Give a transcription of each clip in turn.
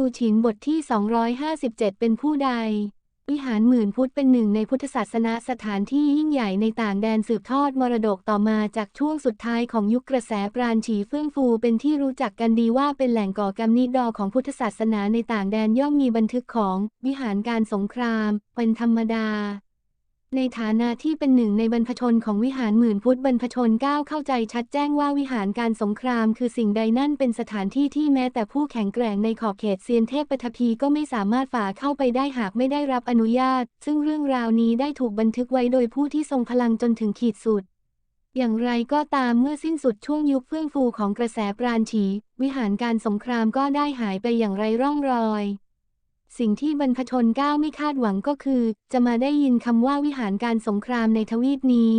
ซูฉินบทที่ 257 เป็นผู้ใด วิหารหมื่นพุทธเป็นหนึ่งในพุทธศาสนาสถานที่ยิ่งใหญ่ในต่างแดนสืบทอดมรดกต่อมาจากช่วงสุดท้ายของยุคกระแสปราณฉีเฟื่องฟูเป็นที่รู้จักกันดีว่าเป็นแหล่งก่อกำนิดอของพุทธศาสนาในต่างแดนย่อมมีบันทึกของ วิหารการสงคราม เป็นธรรมดา ในฐานะที่เป็นหนึ่งในบรรพชนของวิหารหมื่นพุทธบรรพชนก้าวเข้าใจชัดแจ้งว่าวิหารการสงครามคือสิ่งใดนั่นเป็นสถานที่ที่แม้แต่ผู้แข็งแกร่งในขอบเขตเซียนเทพปฐพีก็ไม่สามารถฝ่าเข้าไปได้หากไม่ได้รับอนุญาต ซึ่งเรื่องราวนี้ได้ถูกบันทึกไว้โดยผู้ที่ทรงพลังจนถึงขีดสุด อย่างไรก็ตามเมื่อสิ้นสุดช่วงยุคเฟื่องฟูของกระแสปราณฉีวิหารการสงครามก็ได้หายไปอย่างไรร่องรอย สิ่งที่บรรพชนก้าวไม่คาดหวังก็คือ จะมาได้ยินคำว่าวิหารการสงครามในทวีปนี้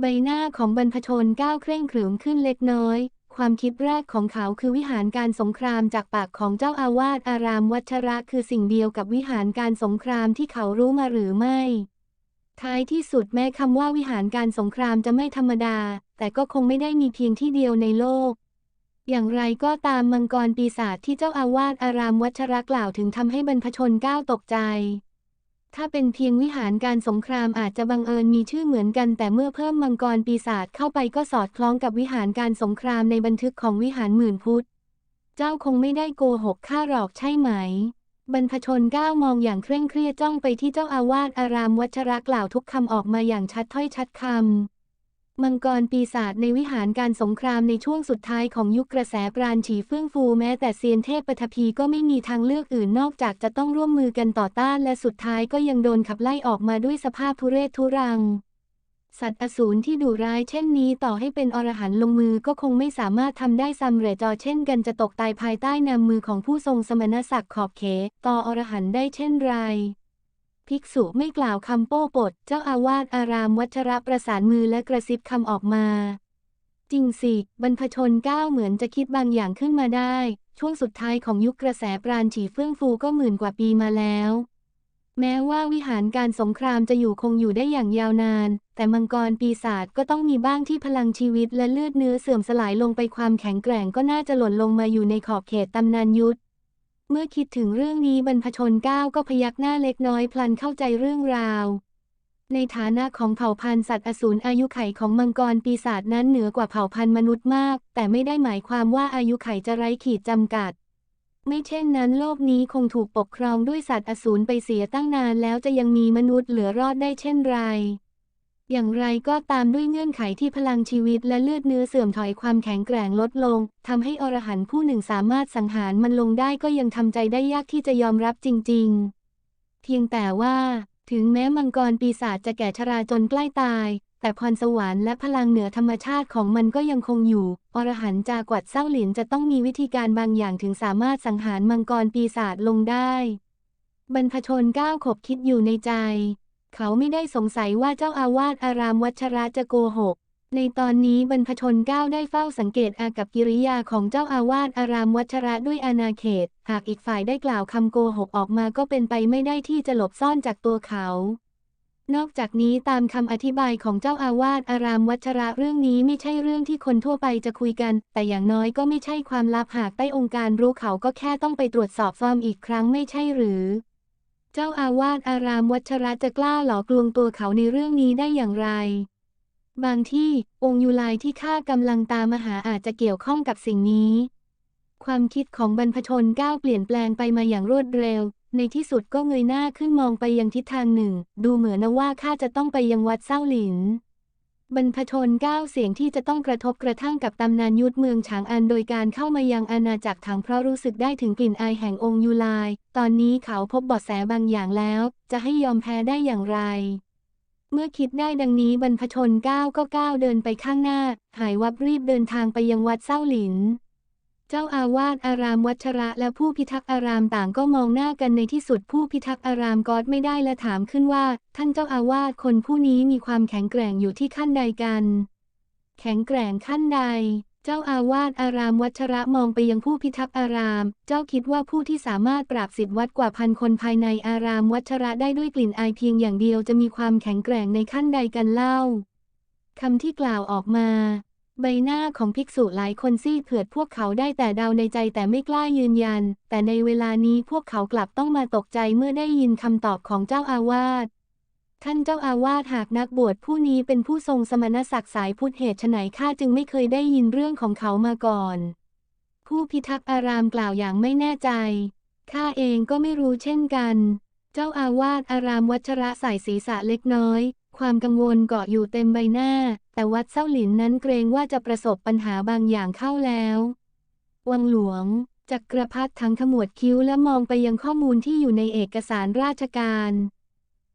ใบหน้าของบรรพชนก้าวเคร่งขรึมขึ้นเล็กน้อย ความคิดแรกของเขาคือวิหารการสงครามจากปากของเจ้าอาวาสอารามวัชระคือสิ่งเดียวกับวิหารการสงครามที่เขารู้มาหรือไม่ ท้ายที่สุดแม้คำว่าวิหารการสงครามจะไม่ธรรมดา แต่ก็คงไม่ได้มีเพียงที่เดียวในโลก อย่างไรก็ตามมังกรปีศาจที่เจ้าอาวาสอารามวัชระกล่าวถึงทำให้บรรพชนก้าวตกใจ ถ้าเป็นเพียงวิหารการสงครามอาจจะบังเอิญมีชื่อเหมือนกัน แต่เมื่อเพิ่มมังกรปีศาจเข้าไปก็สอดคล้องกับวิหารการสงครามในบันทึกของวิหารหมื่นพุทธ เจ้าคงไม่ได้โกหกข้าหรอกใช่ไหม บรรพชนก้าวมองอย่างเคร่งเครียดจ้องไปที่เจ้าอาวาสอารามวัชระกล่าวทุกคำออกมาอย่างชัดถ้อยชัดคำ มังกรปีศาจในวิหารการสงครามในช่วงสุดท้ายของยุคกระแสปราณฉีเฟื่องฟูแม้แต่เซียนเทพปฐพีก็ไม่มีทางเลือกอื่นนอกจากจะต้องร่วมมือกันต่อต้านและสุดท้ายก็ยังโดนขับไล่ออกมาด้วยสภาพทุเรศทุรัง สัตว์อสูรที่ดุร้ายเช่นนี้ต่อให้เป็นอรหันต์ลงมือก็คงไม่สามารถทำได้ซ้ำเรจอเช่นกันจะตกตายภายใต้นามมือของผู้ทรงสมณศักดิ์ขอบเขตต่ออรหันต์ได้เช่นไร ภิกษุไม่กล่าวคำโป้ปด เจ้าอาวาสอารามวัชระประสานมือและกระซิบคำออกมา จริงสิ บรรพชนก้าวเหมือนจะคิดบางอย่างขึ้นมาได้ ช่วงสุดท้ายของยุคกระแสปราณฉีเฟื่องฟูก็หมื่นกว่าปีมาแล้ว แม้ว่าวิหารการสงครามจะอยู่คงอยู่ได้อย่างยาวนาน แต่มังกรปีศาจก็ต้องมีบ้างที่พลังชีวิตและเลือดเนื้อเสื่อมสลายลงไปความแข็งแกร่งก็น่าจะหล่นลงมาอยู่ในขอบเขตตำนานยุทธ เมื่อคิดถึงเรื่องนี้บรรพชนก้าวก็พยักหน้าเล็กน้อยพลันเข้าใจเรื่องราว ในฐานะของเผ่าพันธุ์สัตว์อสูรอายุไขของมังกรปีศาจนั้นเหนือกว่าเผ่าพันธุ์มนุษย์มาก แต่ไม่ได้หมายความว่าอายุไขจะไร้ขีดจำกัด ไม่เช่นนั้นโลกนี้คงถูกปกครองด้วยสัตว์อสูรไปเสียตั้งนานแล้วจะยังมีมนุษย์เหลือรอดได้เช่นไร อย่างไรก็ตามด้วยเงื่อนไขที่พลังชีวิตและเลือดเนื้อเสื่อมถอยความแข็งแกร่งลดลงทำให้อรหันต์ผู้หนึ่งสามารถสังหารมันลงได้ก็ยังทำใจได้ยากที่จะยอมรับจริง ๆ เพียงแต่ว่า ถึงแม้มังกรปีศาจจะแก่ชราจนใกล้ตาย แต่พรสวรรค์และพลังเหนือธรรมชาติของมันก็ยังคงอยู่ อรหันต์จากวัดเศร้าหลินจะต้องมีวิธีการบางอย่างถึงสามารถสังหารมังกรปีศาจลงได้ บรรพชนก้าวขบคิดอยู่ในใจ เขาไม่ได้สงสัยว่าเจ้าอาวาสอารามวัชระจะโกหก ในตอนนี้บรรพชนก้าวได้เฝ้าสังเกตอากับกิริยาของเจ้าอาวาสอารามวัชระด้วยอาณาเขต หากอีกฝ่ายได้กล่าวคำโกหกออกมาก็เป็นไปไม่ได้ที่จะหลบซ่อนจากตัวเขานอกจากนี้ตามคำอธิบายของเจ้าอาวาสอารามวัชระเรื่องนี้ไม่ใช่เรื่องที่คนทั่วไปจะคุยกัน แต่อย่างน้อยก็ไม่ใช่ความลับหากใต้องค์การรู้เขาก็แค่ต้องไปตรวจสอบฟอร์มอีกครั้งไม่ใช่หรือ เจ้าอาวาสอารามวัชระจะกล้าหลอกลวงตัวเขาในเรื่องนี้ได้อย่างไร บางที่องค์ยูไลที่ข้ากำลังตามหาอาจจะเกี่ยวข้องกับสิ่งนี้ ความคิดของบรรพชนก้าวเปลี่ยนแปลงไปมาอย่างรวดเร็ว ในที่สุดก็เงยหน้าขึ้นมองไปยังทิศทางหนึ่ง ดูเหมือนว่าข้าจะต้องไปยังวัดเศร้าหลิน บรรพชนก้าวเสียงที่จะต้องกระทบกระทั่งกับตำนานยุทธเมืองฉางอันโดยการเข้ามายังอาณาจักรถังเพราะรู้สึกได้ถึงกลิ่นอายแห่งองค์ยูลาย ตอนนี้เขาพบเบาะแสบางอย่างแล้ว จะให้ยอมแพ้ได้อย่างไร เมื่อคิดได้ดังนี้บรรพชนก้าวก็ก้าวเดินไปข้างหน้า หายวับรีบเดินทางไปยังวัดเศร้าหลิน จ้าอาวาสอารามวัชระและผู้พิทักษ์อารามต่างก็มองหน้ากันในที่สุดผู้พิทักษ์อารามกอดไม่ได้และถามขึ้นว่า ท่านเจ้าอาวาสคนผู้นี้มีความแข็งแกร่งอยู่ที่ขั้นใดกัน แข็งแกร่งขั้นใด เจ้าอาวาสอารามวัชระมองไปยังผู้พิทักษ์อาราม เจ้าคิดว่าผู้ที่สามารถปราบสิทธิ์วัดกว่าพันคนภายในอารามวัชระได้ด้วยกลิ่นอายเพียงอย่างเดียวจะมีความแข็งแกร่งในขั้นใดกันเล่าคำที่กล่าวออกมา ใบหน้าของภิกษุหลายคนซีดเผือดพวกเขาได้แต่เดาในใจแต่ไม่กล้ายืนยัน แต่ในเวลานี้พวกเขากลับต้องมาตกใจเมื่อได้ยินคำตอบของเจ้าอาวาสท่านเจ้าอาวาสหากนักบวชผู้นี้เป็นผู้ทรงสมณศักดิ์สายพุทธเหตุไฉนข้าจึงไม่เคยได้ยินเรื่องของเขามาก่อน ผู้พิทักษ์อารามกล่าวอย่างไม่แน่ใจข้าเองก็ไม่รู้เช่นกัน เจ้าอาวาสอารามวัชระใส่ศีรษะเล็กน้อย ความกังวลเกาะอยู่เต็มใบหน้า แต่วัดเส้าหลินนั้นเกรงว่าจะประสบปัญหาบางอย่างเข้าแล้ว วังหลวงจักรพรรดิทั้งขมวดคิ้วและมองไปยังข้อมูลที่อยู่ในเอกสารราชการ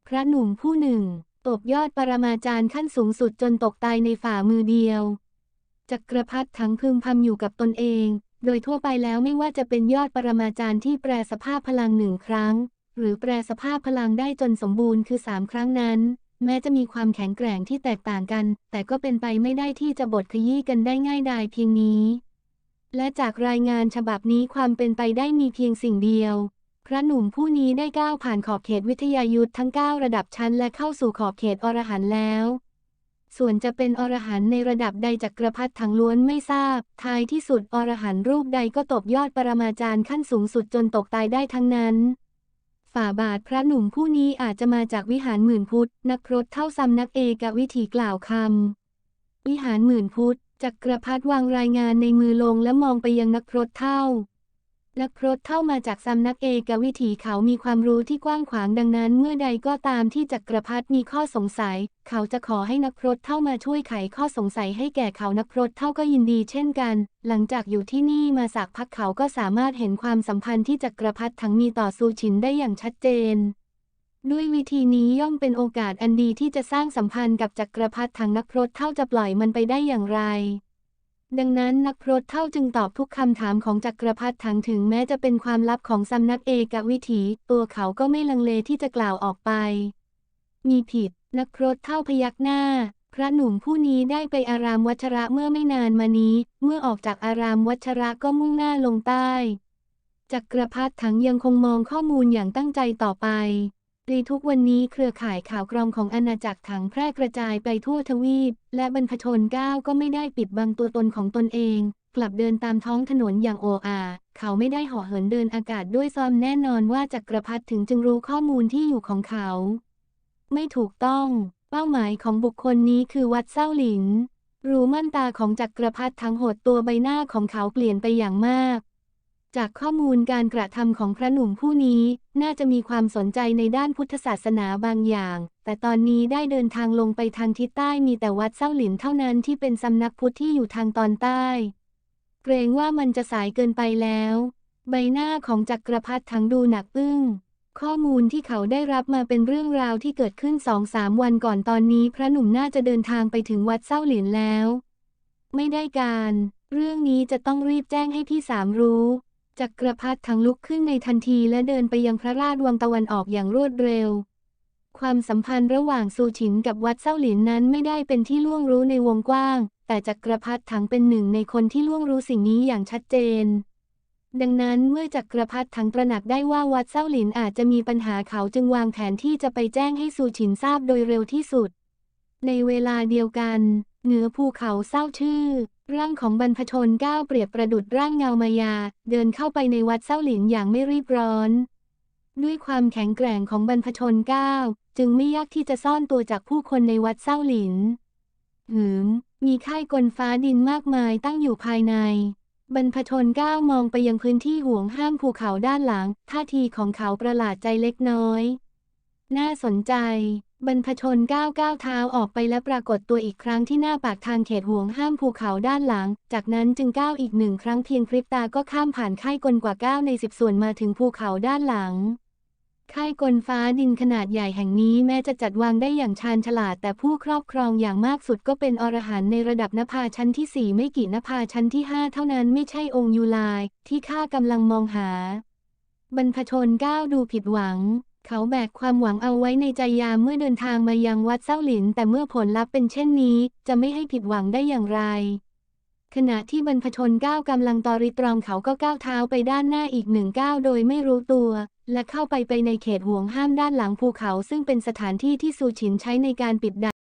พระหนุ่มผู้หนึ่งตบยอดปรมาจารย์ขั้นสูงสุดจนตกตายในฝ่ามือเดียว จักรพรรดิทั้งพึมพำอยู่กับตนเอง โดยทั่วไปแล้วไม่ว่าจะเป็นยอดปรมาจารย์ที่แปลสภาพพลังหนึ่งครั้ง หรือแปลสภาพพลังได้จนสมบูรณ์คือสามครั้งนั้น แม้จะมีความแข็งแกร่งที่แตกต่างกัน แต่ก็เป็นไปไม่ได้ที่จะบดขยี้กันได้ง่ายดายเพียงนี้ และจากรายงานฉบับนี้ความเป็นไปได้มีเพียงสิ่งเดียว พระหนุ่มผู้นี้ได้ก้าวผ่านขอบเขตวิทยายุทธทั้ง 9 ระดับชั้น และเข้าสู่ขอบเขตอรหันต์แล้ว ส่วนจะเป็นอรหันต์ในระดับใดจักรพรรดิทั้งล้วนไม่ทราบ ท้ายที่สุดอรหันต์รูปใดก็ตบยอดปรมาจารย์ขั้นสูงสุดจนตกตายได้ทั้งนั้น ฝ่าบาทพระหนุ่มผู้นี้อาจจะมาจากวิหารหมื่นพุทธนักพรตเท่าซ้ำนักเอกวิถีกล่าวคำวิหารหมื่นพุทธจักรพรรดิวางรายงานในมือลงและมองไปยังนักพรตเท่า นักพรตเท่ามาจากซ้ำนักเอกวิถีเขามีความรู้ที่กว้างขวางดังนั้น เมื่อใดก็ตามที่จักรพรรดิมีข้อสงสัย เขาจะขอให้นักพรตเท่ามาช่วยไขข้อสงสัยให้แก่เขานักพรตเท่าก็ยินดีเช่นกัน หลังจากอยู่ที่นี่มาสักพักเขาก็สามารถเห็นความสัมพันธ์ที่จักรพรรดิทั้งมีต่อซูชินได้อย่างชัดเจนด้วยวิธีนี้ย่อมเป็นโอกาสอันดีที่จะสร้างสัมพันธ์กับจักรพรรดิทางนักพรตเท่าจะปล่อยมันไปได้อย่างไร ดังนั้นนักพรตเท่าจึงตอบทุกคำถามของจักรพรรดิทั้งถึงแม้จะเป็นความลับของสำนักเอกวิถี ตัวเขาก็ไม่ลังเลที่จะกล่าวออกไป มีผิด นักพรตเท่าพยักหน้า พระหนุ่มผู้นี้ได้ไปอารามวัชระเมื่อไม่นานมานี้ เมื่อออกจากอารามวัชระก็มุ่งหน้าลงใต้ จักรพรรดิทั้งยังคงมองข้อมูลอย่างตั้งใจต่อไป ในทุกวันนี้เครือข่ายข่าวกรองของอาณาจักรถังแพร่กระจายไปทั่วทวีป และบรรพชนก้าวก็ไม่ได้ปิดบังตัวตนของตนเอง กลับเดินตามท้องถนนอย่างโออาเขาไม่ได้ห่อเหินเดินอากาศด้วยซ้อมแน่นอนว่าจักรพรรดิถึงจึงรู้ข้อมูลที่อยู่ของเขา ไม่ถูกต้อง เป้าหมายของบุคคลนี้คือวัดเส้าหลิน รู้มั่นตาของจักรพรรดิทั้งหดตัวใบหน้าของเขาเปลี่ยนไปอย่างมาก จากข้อมูลการกระทำของพระหนุ่มผู้นี้ น่าจะมีความสนใจในด้านพุทธศาสนาบางอย่าง แต่ตอนนี้ได้เดินทางลงไปทางทิศใต้มีแต่วัดเส้าหลินเท่านั้นที่เป็นสำนักพุทธที่อยู่ทางตอนใต้ เกรงว่ามันจะสายเกินไปแล้ว ใบหน้าของจักรพรรดิทั้งดูหนักอึ้งข้อมูลที่เขาได้รับมาเป็นเรื่องราวที่เกิดขึ้นสองสามวันก่อนตอนนี้ พระหนุ่มน่าจะเดินทางไปถึงวัดเส้าหลินแล้ว ไม่ได้การ เรื่องนี้จะต้องรีบแจ้งให้พี่สามรู้ จักรพรรดิทั้งลุกขึ้นในทันทีและเดินไปยังพระราชวังตะวันออกอย่างรวดเร็ว ความสัมพันธ์ระหว่างซูฉินกับวัดเส้าหลินนั้นไม่ได้เป็นที่ล่วงรู้ในวงกว้าง แต่จักรพรรดิทั้งเป็นหนึ่งในคนที่ล่วงรู้สิ่งนี้อย่างชัดเจน ดังนั้นเมื่อจักรพรรดิทั้งตระหนักได้ว่าวัดเส้าหลินอาจจะมีปัญหาเขาจึงวางแผนที่จะไปแจ้งให้ซูฉินทราบโดยเร็วที่สุด ในเวลาเดียวกันเหนือภูเขาเศร้าชื่อ ร่างของบรรพชนก้าวเปรียบประดุดร่างเงามายา เดินเข้าไปในวัดเศร้าหลินอย่างไม่รีบร้อน ด้วยความแข็งแกร่งของบรรพชนก้าวจึงไม่ยากที่จะซ่อนตัวจากผู้คนในวัดเศร้าหลินหืม มีค่ายกลฟ้าดินมากมายตั้งอยู่ภายใน บรรพชนก้าวมองไปยังพื้นที่ห่วงห้ามภูเขาด้านหลัง ท่าทีของเขาประหลาดใจเล็กน้อย น่าสนใจ บรรพชนก้าวก้าวเท้าออกไปและปรากฏตัวอีกครั้งที่หน้าปากทางเขตห่วงห้ามภูเขาด้านหลัง จากนั้นจึงก้าวอีกหนึ่งครั้งเพียงพริบตาก็ข้ามผ่านค่ายกลกว่าก้าวในสิบส่วนมาถึงภูเขาด้านหลัง ค่ายกลฟ้าดินขนาดใหญ่แห่งนี้แม้จะจัดวางได้อย่างชาญฉลาด แต่ผู้ครอบครองอย่างมากสุดก็เป็นอรหันในระดับนภาชั้นที่สี่ไม่กี่นภาชั้นที่ห้าเท่านั้นไม่ใช่องค์ยูลายที่ข้ากำลังมองหา บรรพชนก้าวดูผิดหวัง เขาแบกความหวังเอาไว้ในใจยามเมื่อเดินทางมายังวัดเส้าหลิน แต่เมื่อผลลัพธ์เป็นเช่นนี้ จะไม่ให้ผิดหวังได้อย่างไร ขณะที่บรรพชนก้าวกำลังตอริตรองเขาก็ก้าวเท้าไปด้านหน้าอีกหนึ่งก้าวโดยไม่รู้ตัว และเข้าไปไปในเขตห่วงห้ามด้านหลังภูเขา ซึ่งเป็นสถานที่ที่ซูฉินใช้ในการปิดดัก